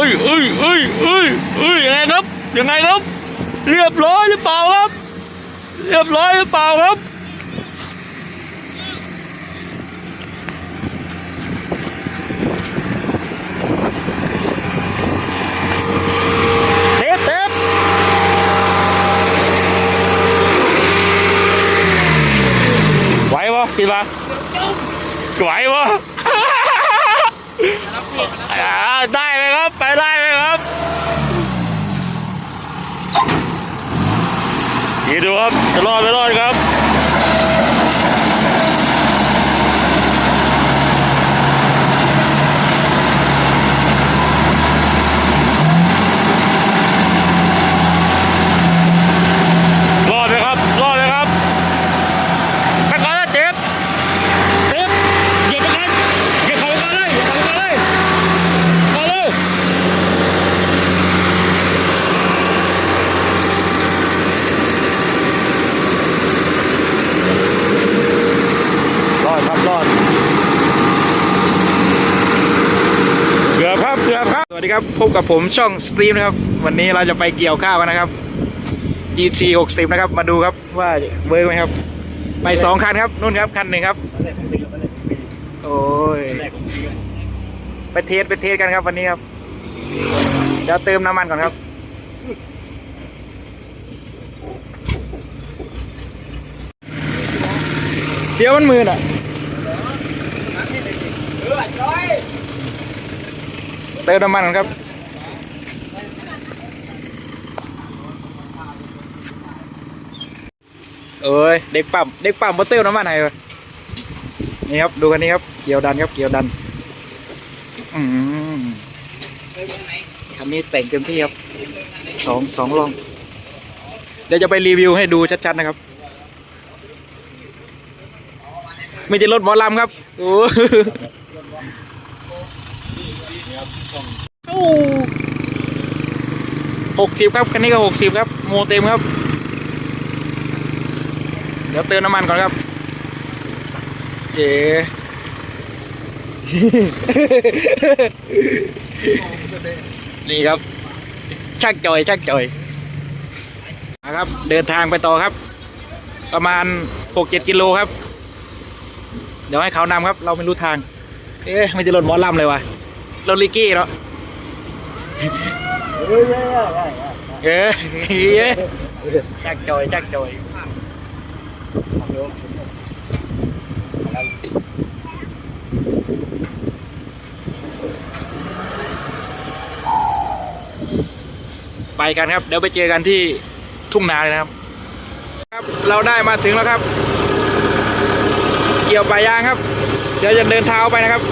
อ้ยเอ้ยเอ้ยเอ้ยเอ้ยยังไงครับยังไงครับ เรียบร้อยหรือเปล่าครับ เรียบร้อยหรือเปล่าครับเทปเทปไหวปะคิดว่าไหวปะ อ่าได้ไหมครับ ไปได้ไหมครับ ดีดูครับจะรอดไม่รอดครับ รอดไหมครับ รอดไหมครับไปก่อนนะเจ็บเจ็บเหยียบไปกันเหยียบเขาไปก่อนเลยเหยียบเขาไปก่อนเลยมาเลยรอดครับรอดเกือบครับเกือบครับ สวัสดีครับ พบกับผมช่องสตรีมนะครับ วันนี้เราจะไปเกี่ยวข้าวกันนะครับ GT 60 นะครับ มาดูครับว่าเวิร์กไหมครับ ไปสองคันครับนู่นครับคันหนึ่งครับ โอ้ย ไปเทสไปเทสกันครับวันนี้ครับ เดี๋ยวเติมน้ำมันก่อนครับเสียวมันมือน่ะเติมน้ำมันก่อนครับ เอ้ยเด็กปั๊มเด็กปั๊มมาเติมน้ำมันให้วะนี่ครับดูคันนี้ครับเกี่ยวดันครับเกี่ยวดันอืมคันนี้แต่งเต็มที่ครับสองสองลองเดี๋ยวจะไปรีวิวให้ดูชัดๆนะครับไม่ใช่รถหมอลำครับโอ้หกสิบครับคันนี้ก็หกสิบครับโมเต็มครับ เดี๋ยวเติมน้ำมันก่อนครับเจ๋นี่ครับ ชักจอยชักจอยนะครับ เดินทางไปต่อครับ ประมาณหกเจ็ดกิโลครับ เดี๋ยวให้เขานำครับ เราไม่รู้ทาง เอ๊ะไม่จะรถมอลำเลยวะรถลิกกี้เนาะเอ๊ะเอ๊ะชักจอยชักจอย ไปกันครับ เดี๋ยวไปเจอกันที่ทุ่งนาเลยนะครับ ครับ เราได้มาถึงแล้วครับ เกี่ยวปลายางครับ เดี๋ยวจะเดินเท้าไปนะครับ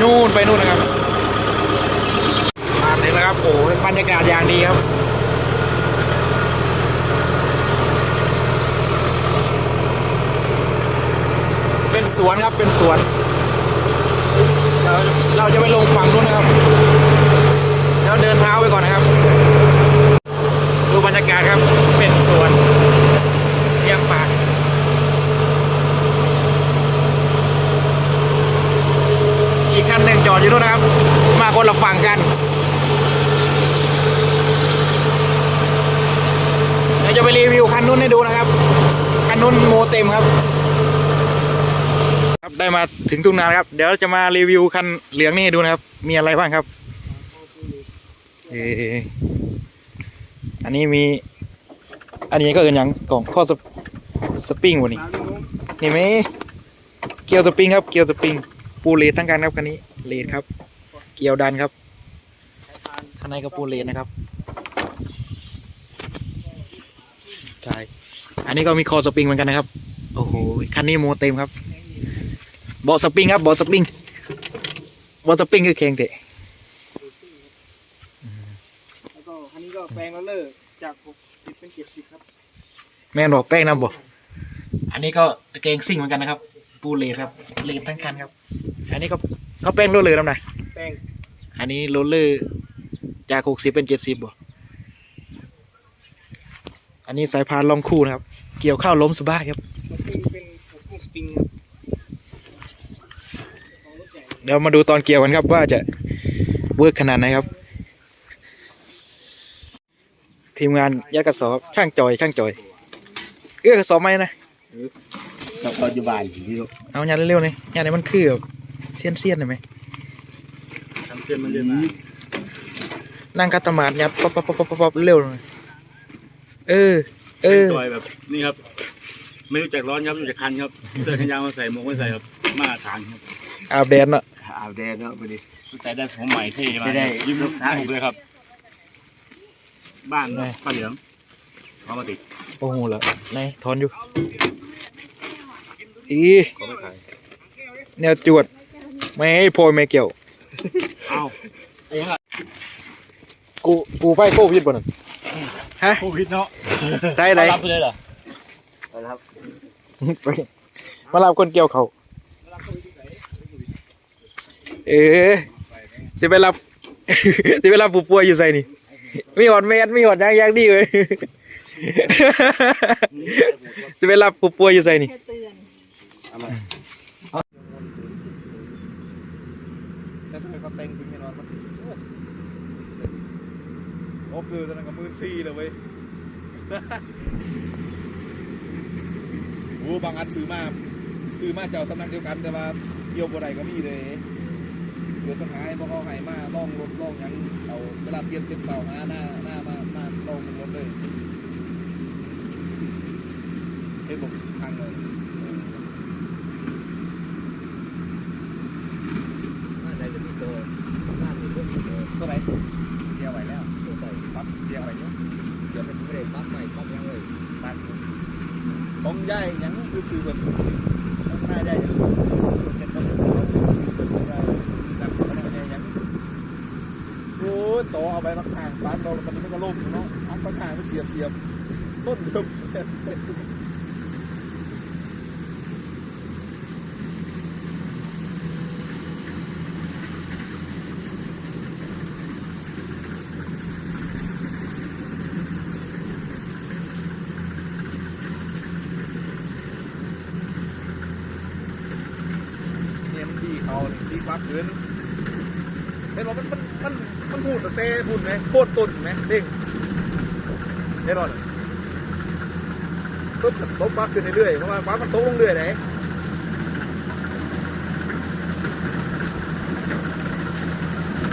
นู่นไปนู่นนะครับมาถึงแล้วครับโอ้บรรยากาศอย่างดีครับ เป็นสวนครับเป็นสวน เราเราจะไปลงฝั่งนู้นนะครับ แล้วเดินเท้าไปก่อนนะครับ ดูบรรยากาศครับเป็นสวนเลี้ยงปลาอีกคันหนึ่งจอดอยู่นู่นนะครับ มาคนละฝั่งกันเดี๋ยวจะไปรีวิวคันนู้นให้ดูนะครับ คันนู้นโมเต็มครับ ได้มาถึงทุ่งนาแล้วครับเดี๋ยวจะมารีวิวคันเหลืองนี้ดูนะครับ มีอะไรบ้างครับเอออันนี้มี อันนี้ก็เอินหยังกล่องข้อสปสปริงวะนี่นี่ไหมเกียวสปริงครับเกียวสปริงปูเลททั้งกันครับคันนี้เลทครับ เกียวดันครับข้างในก็ปูเลทนะครับใช่อันนี้ก็มีคอสปริงเหมือนกันนะครับ โอ้โหคันนี้โมเต็มครับ บาะสปริงครับเบาะสปริงเบาะสปริงคือเคงเตะแล้วก็คันนี้ก็แปลงแล้วเลิกจากหกสิบเป็นเจ็ดสิบครับ แม่นบอกแป้งนะบอกอันนี้ก็ตะเกงซิ่งเหมือนกันนะครับ ปูเลทครับเลททั้งคันครับ อันนี้ก็เขาแป้งโรลเลอร์น้ำหนักแปลงอันนี้โรลเลอร์จากหกสิบเป็นเจ็ดสิบบ่อันนี้สายพานลองคู่นะครับ เกี่ยวข้าวล้มสบายครับสปริงเป็นหกลูกสปริงครับของรถใหญ่ เดี๋ยวมาดูตอนเกี่ยวกันครับว่าจะเวิร์กขนาดไหนครับ ทีมงานยัดกระสอบช่างจอยช่างจอยเอื้อกระสอบไหมนะเราปัจจุบันที่เอายัดเร็วๆเลยยัดให้มันคือแบบเสี้ยนเสียนๆหน่อยไหมทำเส้นมันเรียนมานั่งกัดตะหมาดยัดป๊อปป๊อปป๊อปป๊อปป๊อปเร็วหน่อยเออ เออจอยแบบนี่ครับไม่รู้จักร้อนครับรู้จักคันครับเสื้อแขนยาวมาใส่หมวกมาใส่ครับมาตรฐานครับอาบแดดเนาะ อาบแดดเนาะพอดีแต่ได้ผมใหม่เท่มาไม่ได้ยิ้มลูกค้าถูกเลยครับ บ้านป้าเหลืองเอามาติดโอ้โหเหรอไหนถอนอยู่ อีขอไม่ขายแนวจวด ไม่ให้โพยไม่เกี่ยว เอ้าไอ้ห่ากูกูไปโควิดบ่นั่นฮะโควิดเนาะได้ไหนรับไปเลยเหรอไปแล้วครับ มารับคนเกี่ยวเขา เออจะไปรับจะไปรับผู้ป่วยอยู่ใส่นี่มีหอดเมดมีหอดยางยางดีเลยจะไปรับผู้ป่วยอยู่ใส่นี่แค่เตือนแล้วทำไมเขาแต่งถึงแน่นอนมันสิโอ้คือตอนนั้นก็มื่นซี่เลยเว้ยโอ้บางอันซื้อมาซื้อมาเจ้าสำนักเดียวกันแต่ว่าเกี่ยวบ่ได้ก็มีเลย ยวต้องหาเพราะเขาให้มาล่องรถล่องยังเอาเวลาเปลี่ยนเส้นเป่าหาหน้าหน้ามาหน้าล่องรถเลยเห็นบอกทางเลยเออ อะไรจะมีตัวบ้านมีพวกตัว ตัวไหน เดียวไหวแล้วตัวใส่ ปั๊บเรียกอะไรเนี่ย เดี๋ยวมันไม่ได้ปั๊บใหม่ปั๊บยังเลยปั๊บ ของย่ายหยังคือซื้อเบิดหน้าย่ายหยังเจ็ดคนซื้อเบิดย่ายแบบอะไรมันย่ายหยังโอ้ยต่อเอาไปพักทางบ้านเราตอนนี้มันก็ล่มอยู่เนาะอันพักทางมันเสียบเสียบต้นเดิมเนี่ยมันดีเขานี่ดีกว่าเกินเห็นว่ามันมันมันมันพูดแต่เต้พูดไหมโคตรตุ่นไหมเด้ง เห็นหรอปุ๊บมันตกมากขึ้นเรื่อยๆเพราะว่าฟ้ามันตกลงเรื่อยไหน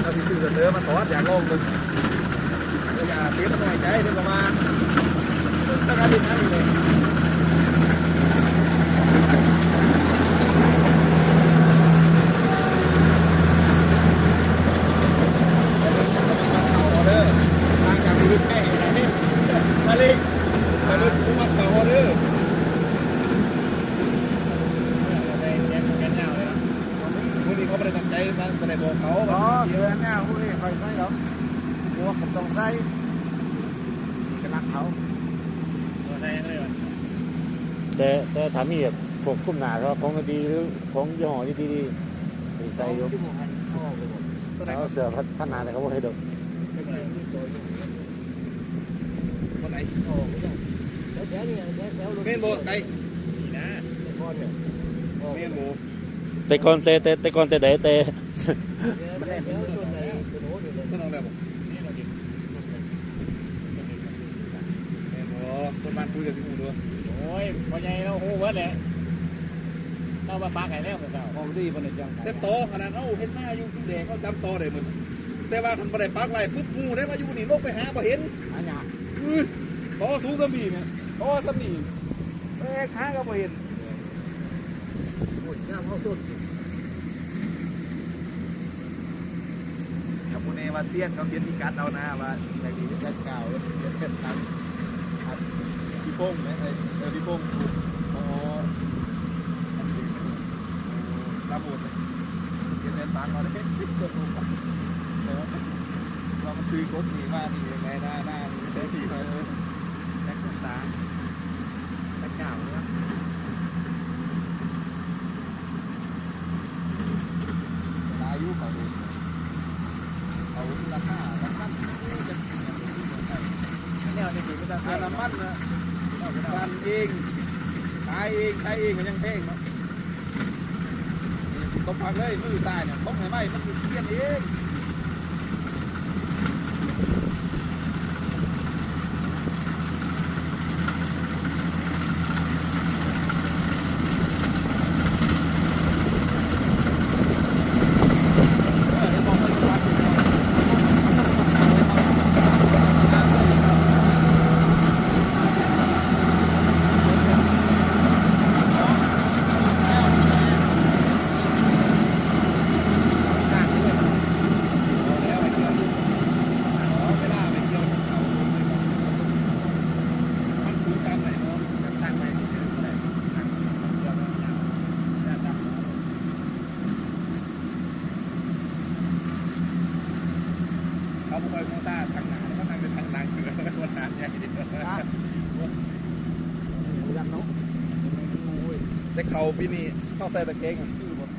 เราที่ซื้อเนื้อมาทอดอย่างลองมึงอย่าเตี้ยมันหายใจเดี๋ยวก็มาถ้าการดินนั่เลย มันเข่าออเดอร์ทางจากรุ่นแม่ขนาดนี้มาเลยมาเลยกูมาเข่าออเดอร์พวกนี้เขาไม่ได้ตั้งใจมันไม่ได้บอกเขา อ๋อ เดี๋ เดื ยว อนหน้าพวกนี้ใครใส่หรอกพวกผมต้องใส่กระลักเขา แต่แต่ ถามี่แบบพวกคุ้มหนาเขาของดีหรือของยี่ห้อดีดีๆใส่อยกตัวไหนแล้วเสือพัฒนาแต่เขาบอกให้ดูตัวไหนแล้วแถวนี้แถวแถวรถเมนโบไก่เมนโบแต่ก่อนแต่แต่แต่ก่อนแต่ใดแต่แถวรถไหนเป็นโอ้ยเลยต้นน้องแบบเมนโบต้นบ้านคุยกับพี่หมูด้วย ยพอใหญ่เราหูเวิร์ดแหละเรามาปากไก่แล้วเปล่าของดีมันจังแต่โตขนาดเอ้าเห็นหน้าอยู่แดงเขาจำโตได้หมดแต่ว่าทันบ่ได้ปักไรปุ๊บหมูได้มาอยู่นี่ลงไปหาบ่เห็นอันนี้อื้อต่อสูงสมีเนี่ยต่อสมีเอ๊ะข้าก็บ่เห็นโอ้ยน้ำเข้าต้นกับมูเนว่าเซียนเขาเขียนที่การดเอาหน้าว่าแต่ดีจะแค่เก่าแล้วเขียนเป็นตังอัด พี่โป้งไหมไอ้เออพี่โป้งโอ้ตาบุญเขียนเป็นตังมาเลยเกิดรูปแต่ว่าเราซื้อกบนี่ว่านี่ยังไงหน้าหน้านี่ได้ที่ไปเลยแจ็คตาแจ็คเก่าเนาะอายุเขาดูเอาราคาน้ำมันจะแนวนี้คือไม่ต้องค่าน้ำมันนะกัน เองขายเองใช้เองมันยังแพงเนาะตบพักเลยมือตายเนี่ยตบไห้ไหมมันเทียนเอง เขาปีนี้เข้าใส่ตะเกียงอะคือหมด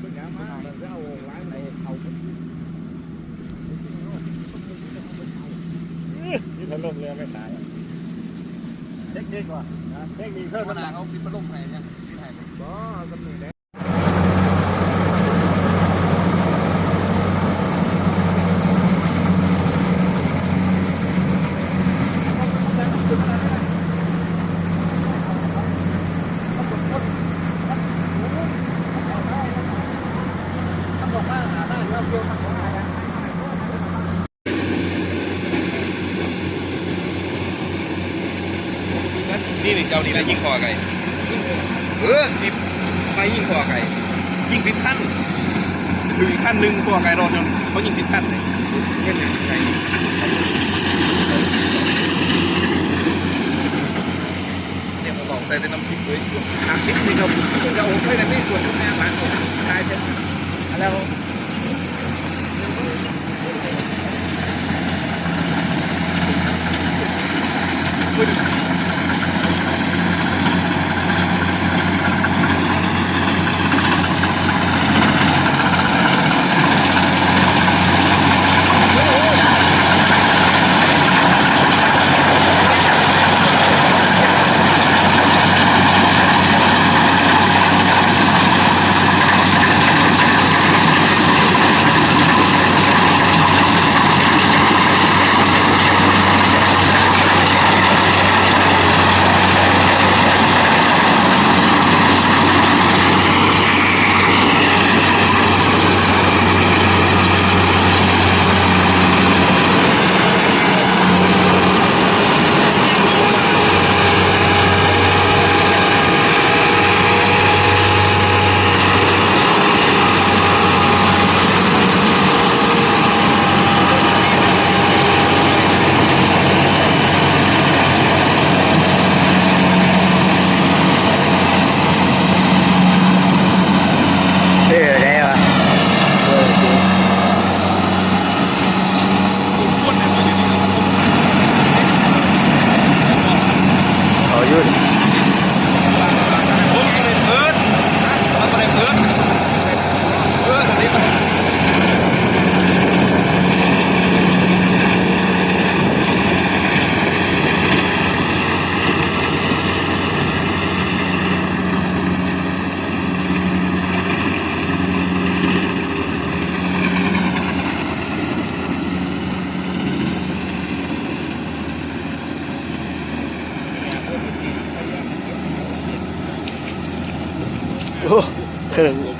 เป็นยามมาแล้วจะเอาร้ายในเอาไปนี่พัดลมเรือไม่สายอะเทคนิคว่ะนะเทคนิคเพิ่มขมันนาดเขาปิดพัดลมให้เนี่ยปิดให้ก็กำเนิดแล้ว ทำดอกไม้หาได้แล้วเดียวทำดอกไม้ได้ นี่นี่เจ้านี่นะยิงคอไก่เออนี่ไปยิงคอไก่ยิงผิดขั้นคืออีกขั้นหนึ่งคอไก่รอดจนเขายิงผิดขั้นเลยเงี้ยใช่เนี่ยมาบอกใส่แต่น้ำพริกเลยน้ำพริกนี่เราจะโอ้ไม่ได้ไม่ส่วนทุกแม่ร้านของชายเป็นแล้ว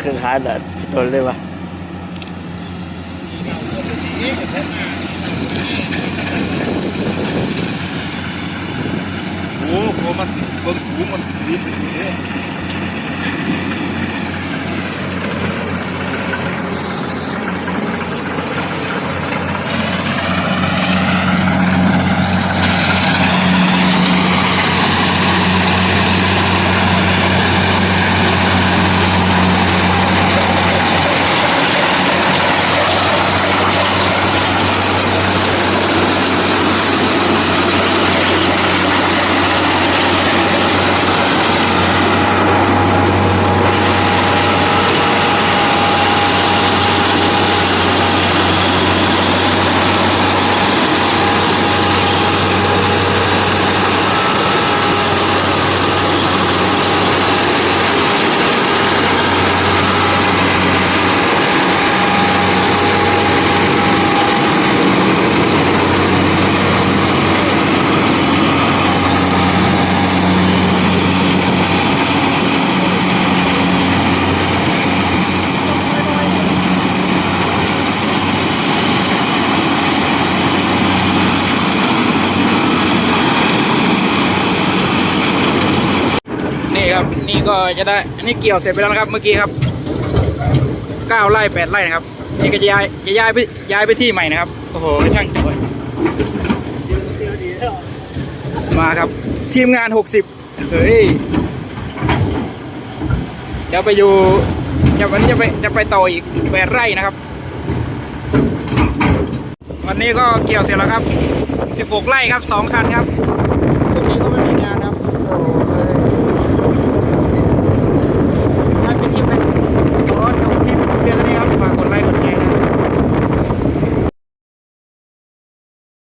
เครื่องเครื่องหาดัดตนเลยวะโอ้โหมันมันหูมันดีดี ก็จะได้อันนี้เกี่ยวเสร็จไปแล้วนะครับเมื่อกี้ครับเก้าไร่แปดไร่นะครับนี่ก็จะย้ายจะย้ายไปย้ายไปที่ใหม่นะครับโอ้โหช่างจอยมาครับ ทีมงานหกสิบเฮ้ยเดี๋ยวไปอยู่เดี๋ยววันนี้จะไปจะไปต่ออีกแปดไร่นะครับ วันนี้ก็เกี่ยวเสร็จแล้วครับสิบหกไร่ครับสองคันครับ